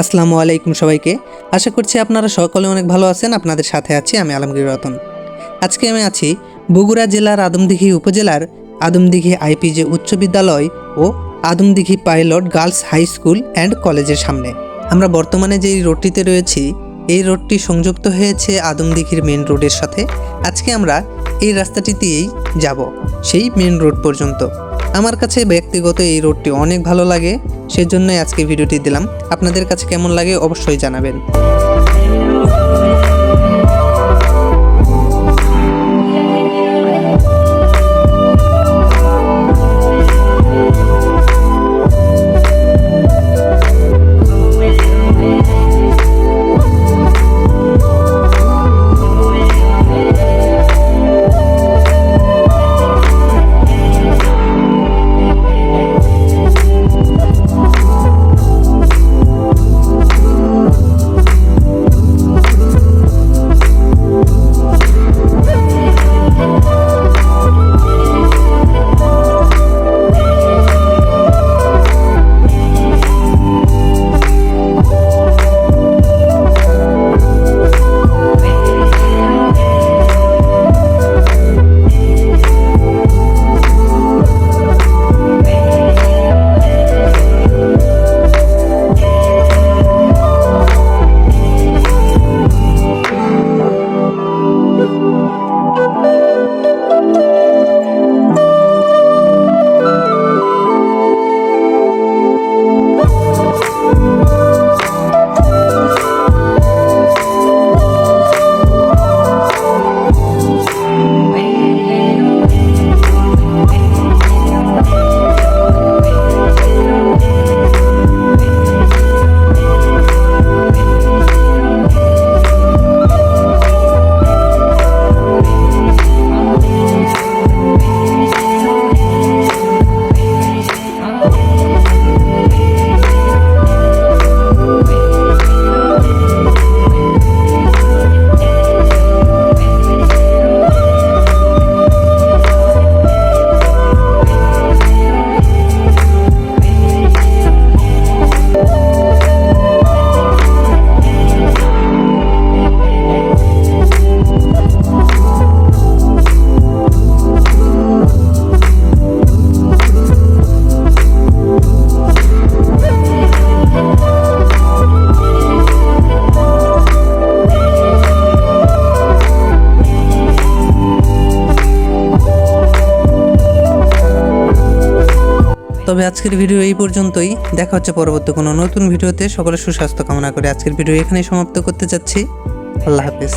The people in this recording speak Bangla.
আসসালামু আলাইকুম সবাইকে। আশা করছি আপনারা সকলে অনেক ভালো আছেন, আপনাদের সাথে আছি আমি আলমগীর রতন। আজকে আমি আছি বগুড়া জেলার আদমদিঘি উপজেলার আদমদিঘি আইপিজে উচ্চ বিদ্যালয় ও Adamdighi pilot girls high school and কলেজের সামনে। আমরা বর্তমানে যেই রোডটিতে রয়েছি, এই রোডটি সংযুক্ত হয়েছে আদমদিঘির মেন রোডের সাথে। আজকে আমরা এই রাস্তাটি দিয়েই যাব, সেই মেন রোড পর্যন্ত। আমার কাছে ব্যক্তিগত এই রোডটি অনেক ভালো লাগে, সেজন্যই আজকে ভিডিওটি দিলাম। আপনাদের কাছে কেমন লাগে অবশ্যই জানাবেন। তবে আজকের ভিডিও এই পর্যন্তই। দেখা হচ্ছে পরবর্তী কোনো নতুন ভিডিওতে। সকলের সুস্বাস্থ্য কামনা করে আজকের ভিডিও এখানেই সমাপ্ত করতে চাচ্ছি আল্লাহ হাফিজ।